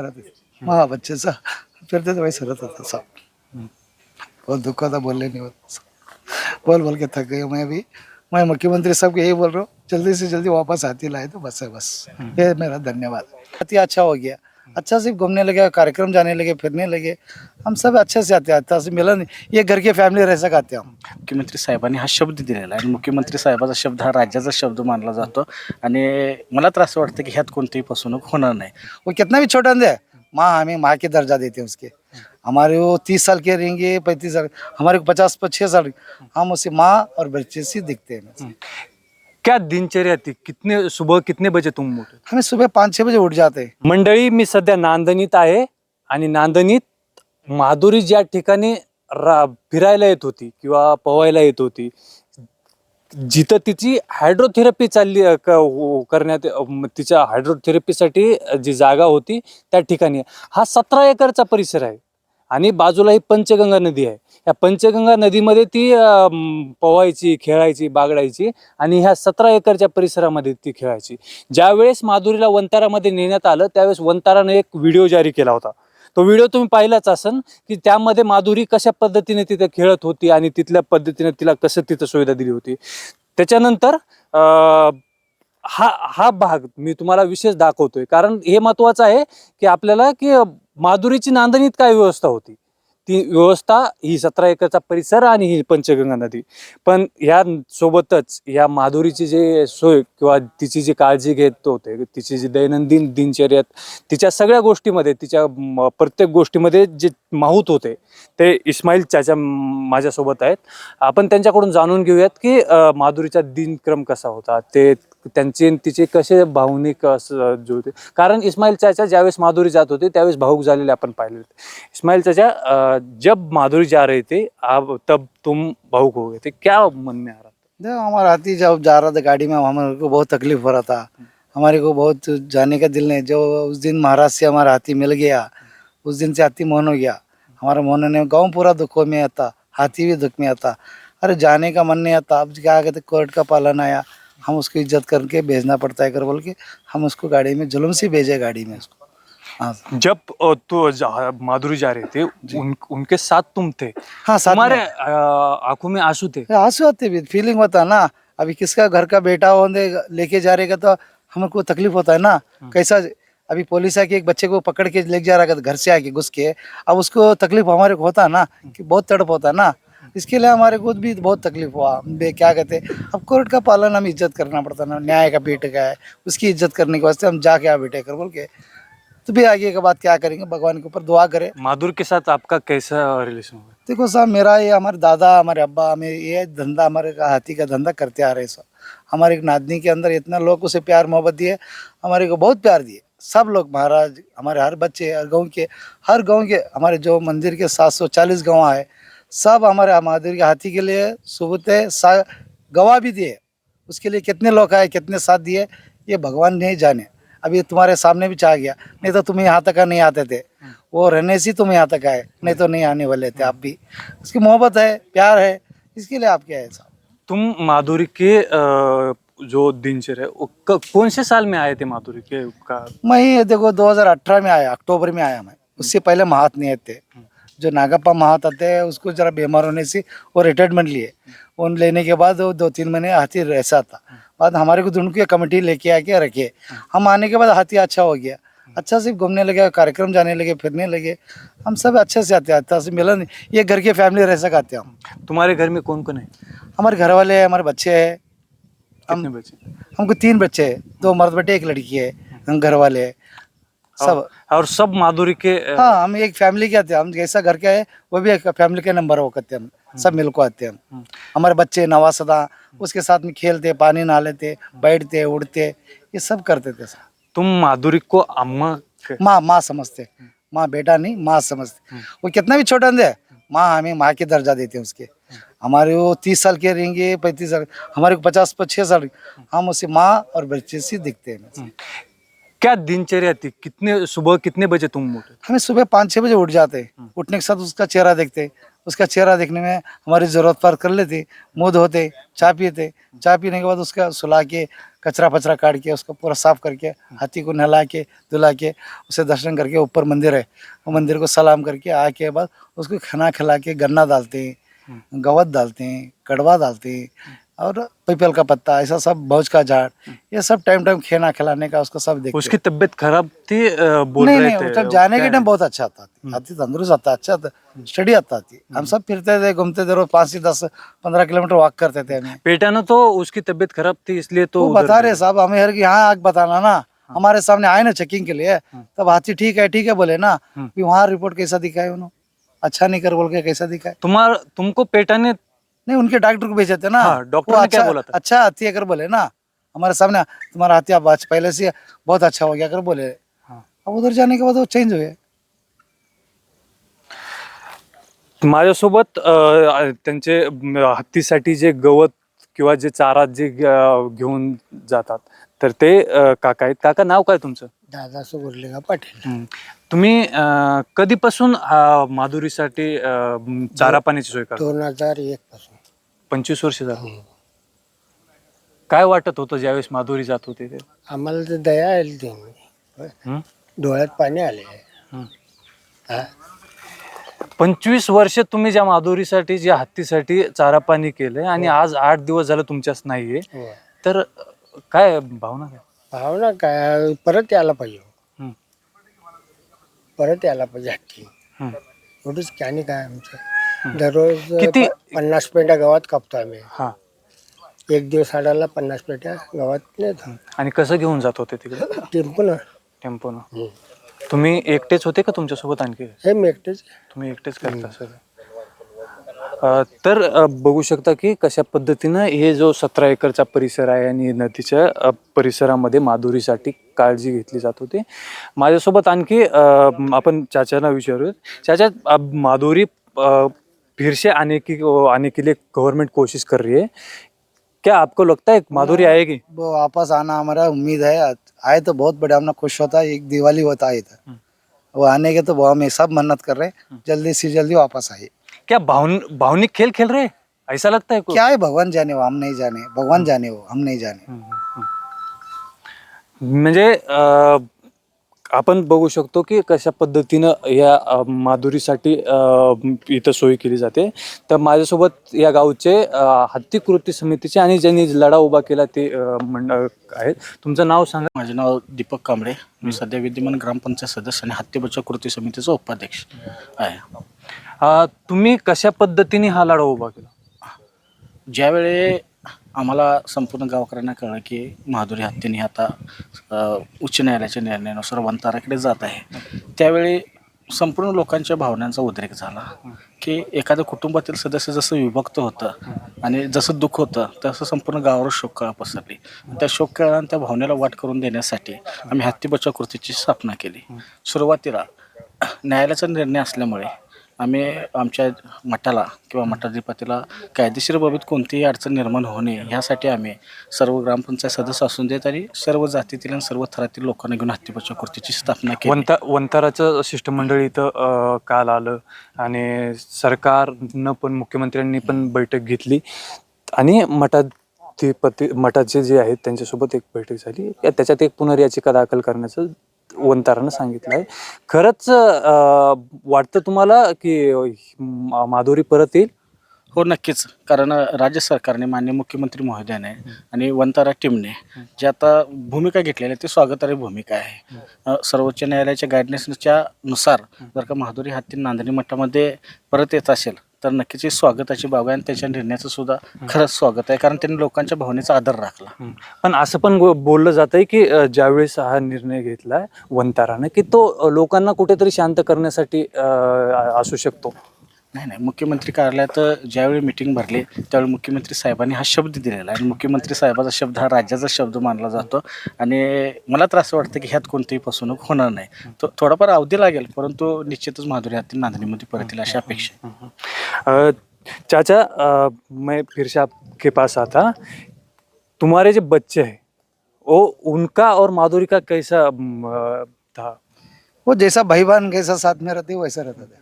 रहते हाँ बच्चे सा फिरते तो वैसे रहता था सब बहुत दुख होता बोलने नहीं होता बोल बोल के थक गए मैं भी मैं मुख्यमंत्री साहब को यही बोल रहा हूँ जल्दी से जल्दी वापस आती लाए तो बस है बस ये मेरा धन्यवाद अति अच्छा हो गया अच्छा से घूमने लगे कार्यक्रम जाने लगे फिरने लगे। हम सब अच्छे से आते अच्छा से मिलन। ये घर के फॅमिली रह आते हम। मुख्यमंत्री साहेबांनी हा शब्द दिलेला आहे. आणि मुख्यमंत्री साहेबाचा शब्द हा राज्याचा शब्द मानला जातो. आणि मला तर असं वाटतं की ह्यात कोणतीही फसवणूक होणार नाही. वो कितना भी छोटा दे माँ हमें माँ के दर्जा देते हैं उसके। हमारे वो तीस साल के रहेंगे पैंतीस साल हमारे को पचास छः साल हम उसे माँ और बच्चे से दिखते हैं। क्या दिनचर्या थी? कितने सुबह कितने बजे तुम उठे? हमें सुबह पाँच छः बजे उठ जाते। हैं मंडळी मी सध्या नांदणीत आहे आणि नांदणीत माधुरी ज्या ठिकाणी रा फिरायला येत होती किंवा पोहायला येत होती जिथं तिची हायड्रोथेरपी चालली अ, क- हो- करण्यात अम, तिच्या हायड्रोथेरपीसाठी जी जागा होती त्या ठिकाणी. हा सतरा एकरचा परिसर आहे. आणि बाजूला ही पंचगंगा नदी आहे. या पंचगंगा नदीमध्ये ती पोवायची खेळायची बागडायची आणि ह्या सतरा एकरच्या परिसरामध्ये ती खेळायची. ज्यावेळेस माधुरीला वंतारामध्ये नेण्यात आलं त्यावेळेस वंतारानं एक व्हिडिओ जारी केला होता. तो व्हिडिओ तुम्ही पाहिलाच असन की त्यामध्ये माधुरी कशा पद्धतीने तिथे खेळत होती आणि तिथल्या पद्धतीने तिला कसं तिथं सुविधा दिली होती. त्याच्यानंतर हा हा भाग मी तुम्हाला विशेष दाखवतोय. कारण हे महत्वाचं आहे की आपल्याला की माधुरीची नांदणीत काय व्यवस्था होती? ती व्यवस्था ही सतरा एकरचा परिसर आणि ही पंचगंगा नदी. पण या सोबतच या माधुरीची जे सोय किंवा तिची जी काळजी घेत होते तिची जी दैनंदिन दिनचर्यात तिच्या सगळ्या गोष्टीमध्ये तिच्या प्रत्येक गोष्टीमध्ये जे माहूत होते ते इस्माईल चाचा माझ्यासोबत आहेत. आपण त्यांच्याकडून जाणून घेऊयात की माधुरीचा दिनक्रम कसा होता ते त्यांचे तिचे कसे भावनिक असं जे होते कारण इस्माईल चाचा ज्यावेळेस माधुरी जात होते त्यावेळेस भाऊक झालेले आपण पाहिले होते. इस्माईल चाचा जब माधुरी जा रहे थे आप तब तुम भावुक हो गए थे. क्या मन में आ रहा था? देखो हमारा हाथी जब जा रहा था गाड़ी में हमारे को बहुत तकलीफ हो रहा था। हमारे को बहुत जाने का दिल नहीं। जो उस दिन महाराज से हमारा हाथी मिल गया उस दिन से हाथी मोहन हो गया। हमारा मोहन ने गाँव पूरा दुखों में आता हाथी भी दुख में आता। अरे जाने का मन नहीं आता। अब क्या कहते कोर्ट का पालन आया। हम उसको इज़्ज़त करके भेजना पड़ता है कर बोल के हम उसको गाड़ी में जुलम से भेजे गाड़ी में उसको। हाँ। जब तो जा- माधुरी जा रहे थे उन, उनके साथ तुम थे। हाँ साथ तुम्हारे आँखों में आँसू थे? आँसू आते भी फीलिंग होता है ना। अभी किसका घर का बेटा हो लेके जा रहेगा तो हमको तकलीफ़ होता है ना। कैसा अभी पुलिस आके एक बच्चे को पकड़ के लेके जा रहा था घर से आके घुस के अब उसको तकलीफ़ हमारे को होता है। ना कि बहुत तड़प होता है ना। इसके लिए हमारे खुद भी बहुत तकलीफ़ हुआ। बे क्या कहते अब कोर्ट का पालन हम इज़्ज़त करना पड़ता ना। न्याय का बेटे का है। उसकी इज़्ज़त करने के वास्ते हम जाके आ बेटे कर बोल के। तो भी आगे के बाद क्या करेंगे? भगवान के ऊपर दुआ करें। माधुर के साथ आपका कैसा रिलेशन हुआ? देखो साहब मेरा ये हमारे दादा हमारे अब्बा हमें ये धंधा हमारे हाथी का धंधा करते आ रहे सब। हमारे एक नादनी के अंदर इतना लोग उसे प्यार मोहब्बत दिए हमारे को बहुत प्यार दिए। सब लोग महाराज हमारे हर बच्चे हर गाँव के हर गाँव के हमारे जो मंदिर के सात सौ चालीस गाँव आए सब हमारे महादेव के हाथी के लिए सुबह सा गवाह भी दिए। उसके लिए कितने लोग आए कितने साथ दिए ये भगवान नहीं जाने। अभी तुम्हारे सामने भी चाह गया। नहीं तो तुम यहाँ तक नहीं आते थे। वो रहने से तुम यहाँ तक आए। नहीं तो नहीं आने वाले थे आप भी। उसकी मोहब्बत है प्यार है। इसके लिए आप क्या है साहब तुम माधुरी के जो दिनचर्या है, कौन से साल में आए थे माधुरी के का? मैं देखो 2018 में आया अक्टूबर में आया मैं। उससे पहले महात नहीं थे जो नागप्पा महात आते हैं उसको जरा बीमार होने से वो रिटायरमेंट लिए। उन लेने के बाद वो दो तीन महीने हाथी ऐसा था। बाद हमारे को ढूंढ के कमेटी लेके आके रखे। हम आने के बाद हाथी अच्छा हो गया। अच्छा से घूमने लगे कार्यक्रम जाने लगे फिरने लगे। हम सब अच्छे से आते हैं अच्छा से मिलन। ये घर के फैमिली रह सक आते हम। तुम्हारे घर में कौन कौन है? हमारे घर वाले हैं हमारे बच्चे हैं। हम बच्चे? हमको तीन बच्चे हैं। दो मर्द बेटे एक लड़की है हम घर वाले हैं। सब और, सब माधुरी के हाँ हम एक फैमिली के आते हैं। हम जैसा घर का है वो भी एक फैमिली के नंबर वो करते हैं हम। सब मिल को आते हैं हम। हम्म। हमारे बच्चे नवा सदा उसके साथ में खेलते पानी नहा लेते बैठते उड़ते ये सब करते थे सब। तुम माधुरी को अम्मा माँ माँ समझते। माँ बेटा नहीं माँ समझते। वो कितना भी छोटा दे माँ हमें माँ के दर्जा देते हैं उसके। हमारे वो तीस साल के रहेंगे पैंतीस साल हमारे को पचास छः साल। हम उसे माँ और बच्चे से दिखते हैं। क्या दिनचर्या थी? कितने सुबह कितने बजे तुम उठे? हमें सुबह पाँच छः बजे उठ जाते। उठने के साथ उसका चेहरा देखते। उसका चेहरा देखने में हमारी ज़रूरत पर कर लेते मुँह धोते चाय पीते। चाय पीने के बाद उसका सुला के कचरा पचरा काट के उसका पूरा साफ़ करके हाथी को नहला के धुला के उसे दर्शन करके ऊपर मंदिर है। वो मंदिर को सलाम करके आके बाद उसको खाना खिला के गन्ना डालते हैं गवत डालते हैं कड़वा डालते हैं और पीपल का पत्ता ऐसा सब भौज का झाड़ ये सब टाइम टाइम खाना खिलाने का उसको सब देखते उसकी तबीयत खराब थी बोल नहीं रहे नहीं थे तब जाने के टाइम बहुत अच्छा आता थी आती तंदुरुस्त आता अच्छा था स्टडी आता थी। हम सब फिरते थे घूमते थे रोज पाँच से दस पंद्रह किलोमीटर वॉक करते थे हमें। बेटा तो उसकी तबीयत खराब थी इसलिए तो बता रहे साहब हमें हर की यहाँ आग बताना ना हमारे सामने आए ना चेकिंग के लिए तब हाथी ठीक है ठीक है बोले ना हम्म। वहाँ रिपोर्ट कैसा दिखाए उन्होंने? अच्छा नहीं कर बोल के कैसा दिखाए तुम्हारा तुमको पेटा ने नहीं उनके डॉक्टर को भेजे थे ना। हाँ, डॉक्टर ने क्या अच्छा- बोला था? अच्छा हाथी कर बोले ना हमारे सामने तुम्हारा हाथी अब पहले से बहुत अच्छा हो गया कर बोले। हाँ। अब उधर जाने के बाद वो चेंज हुए। माझ्यासोबत अ, त्यांचे म, हत्तीसाठी जे गवत किंवा जे चारा जे अ, घेऊन जातात तर ते अ, काका आहेत. काका नाव काय तुमचं? दादा सुगुरले का पाटील. तुम्ही अ, कधीपासून अ, माधुरीसाठी अ, म, चारा पाण्याची सोय करता? दोन हजार एक पासून. पंचवीस वर्ष झाली. काय वाटत होतं ज्यावेळेस माधुरी जात होते ते? आम्हाला तर दया आली ते हम्म? डोळ्यात पाणी आले. हा. पंचवीस वर्ष तुम्ही ज्या माधुरीसाठी ज्या हत्तीसाठी चारा पाणी केलंय आणि आज आठ दिवस झालं तुमच्याच नाहीये. तर अ, काय भावना काय? भावना काय? परत यायला पाहिजे. परत यायला पाहिजे हत्ती. एवढंच की आणि काय आमचं? दररोज किती- पन्नास पेट्या गावात कापतो आम्ही. हा. एक दिवस आडाला पन्नास पेट्या गावात नेतो. आणि कसं घेऊन जात होते तिकडे? टेम्पो टेम्पोनं. तुम्ही एकटेच होते का तुमच्यासोबत आणखी? हे मी एकटेच तुम्ही एकटेच करता अ, तर अ, बघू शकता की कशा पद्धतीनं हे जो सतरा एकरचा परिसर आहे आणि नदीच्या अ, परिसरामध्ये माधुरीसाठी काळजी घेतली जात होती. माझ्यासोबत आणखी अ, आपण चाचांना विचारूयात. चाचा अ, माधुरी अ, फिर से आने की आने के लिए गवर्नमेंट कोशिश कर रही है। क्या आपको लगता है माधुरी आएगी? वो वापस आना हमारा उम्मीद है। आए तो बहुत बड़ा हमने खुश होता है। एक दिवाली होता है इधर। वो आने के तो वो हम सब मन्नत कर रहे हैं। जल्दी से जल्दी वापस आए क्या भावन भावनिक खेल खेल रहे हैं? ऐसा लगता है क्या है? भगवान जाने वो हम नहीं जाने। भगवान जाने वो हम नहीं जाने। म्हणजे अ, आपण बघू शकतो की कशा पद्धतीनं या माधुरीसाठी इथं सोय केली जाते. तर माझ्यासोबत या गावचे हत्ती कृती समितीचे आणि ज्यांनी लढा उभा केला ते मंडळ आहेत. तुमचं नाव सांगा. माझे नाव दीपक कांबळे. मी सध्या विद्यमान ग्रामपंचायत सदस्य आणि हत्ती बचाव कृती समितीचा उपाध्यक्ष आहे. तुम्ही कशा पद्धतीने हा लढा उभा केला? ज्यावेळी आम्हाला संपूर्ण गावकऱ्यांना कळलं की माधुरी हत्तींनी आता अ, उच्च न्यायालयाच्या निर्णयानुसार वनताराकडे जात आहे. त्यावेळी संपूर्ण लोकांच्या भावनांचा उद्रेक झाला की एखाद्या कुटुंबातील सदस्य जसं विभक्त होतं आणि जसं दुःख होतं तसं संपूर्ण गावावर शोककळा पसरली. त्या शोककळा आणि त्या भावनेला वाट करून देण्यासाठी आम्ही हत्ती बचाव कृतीची स्थापना केली. सुरुवातीला न्यायालयाचा निर्णय असल्यामुळे आम्ही आमच्या मठाला किंवा मठाधिपतीला कायदेशीर बाबीत कोणतीही अडचण निर्माण होऊ नये. ह्यासाठी आम्ही सर्व ग्रामपंचायत सदस्य असून देत आणि सर्व जातीतील आणि सर्व थरातील लोकांना घेऊन हत्ती बचाव कृतीची स्थापना केली. वंता वंताराचं शिष्टमंडळ इथं काल आलं आणि सरकारनं पण मुख्यमंत्र्यांनी पण बैठक घेतली आणि मठाधिपती मठाचे जे आहेत त्यांच्यासोबत एक बैठक झाली. त्याच्यात एक पुनर्याचिका दाखल करण्याचं वंतारानं सांगितलं आहे खरंच वाटतं तुम्हाला की माधुरी परत येईल? हो नक्कीच. कारण राज्य सरकारने मान्य मुख्यमंत्री महोदयाने आणि वंतारा टीमने जी आता भूमिका घेतलेली आहे ती स्वागतार्ह भूमिका आहे. सर्वोच्च न्यायालयाच्या गायडन्सच्या नुसार जर का महादुरी हत्ती नांदणी मठामध्ये परत येत असेल तर नक्कीच ही स्वागताची बाब आहे आणि त्याच्या निर्णयाचं सुद्धा खरंच स्वागत आहे कारण त्यांनी लोकांच्या भावनेचा आदर राखला. पण असं पण बोललं जात आहे की ज्यावेळेस हा निर्णय घेतलाय वंताराने की तो लोकांना कुठेतरी शांत करण्यासाठी असू शकतो. नाही नाही मुख्यमंत्री कार्यालयात ज्यावेळी मिटिंग भरली त्यावेळी मुख्यमंत्री साहेबांनी हा शब्द दिलेला आहे. आणि मुख्यमंत्री साहेबाचा शब्द हा राज्याचा शब्द मानला जातो. आणि मला तर असं वाटतं की ह्यात कोणतीही फसवणूक होणार नाही. तो थोडाफार अवधी लागेल परंतु निश्चितच माधुरी हाती नांदणीमध्ये परत येईल अशी अपेक्षा चाचा मैं फिर से आपके पास आता. तुम्हारे जो बच्चे हैं वो उनका और माधुरी का कैसा था? वो जैसा भाई बहन कैसा साथ में रहते वैसा रहते थे।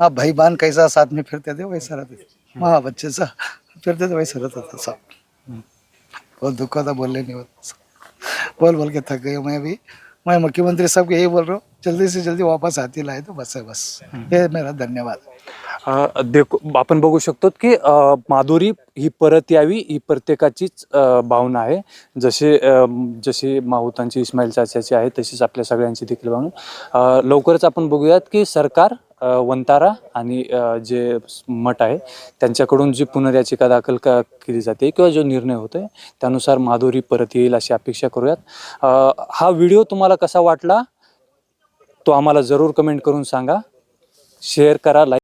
हाँ भाई बहन कैसा साथ में फिरते थे वैसा रहते थे। हाँ बच्चे सा फिरते थे वैसा रहता था सब। बहुत दुख होता बोलने नहीं होता बोल बोल के थक गए मैं भी। मैं मुख्यमंत्री साहब को यही बोल रहा हूँ जल्दी से जल्दी वापस आती लाए तो बस है बस। ये मेरा धन्यवाद। देखो आपण बघू शकतो की माधुरी ही परत यावी ही प्रत्येकाचीच भावना आहे. जसे जशी माहुतांची इस्माईल चाच्याची आहे तशीच आपल्या सगळ्यांची देखील भावना. लवकरच आपण बघूयात की सरकार वंतारा आणि जे मठ आहे त्यांच्याकडून जी पुनर्याचिका दाखल का केली जाते किंवा जो निर्णय होतो आहे त्यानुसार माधुरी परत येईल अशी अपेक्षा करूयात. हा व्हिडिओ तुम्हाला कसा वाटला तो आम्हाला जरूर कमेंट करून सांगा. शेअर करा लाईक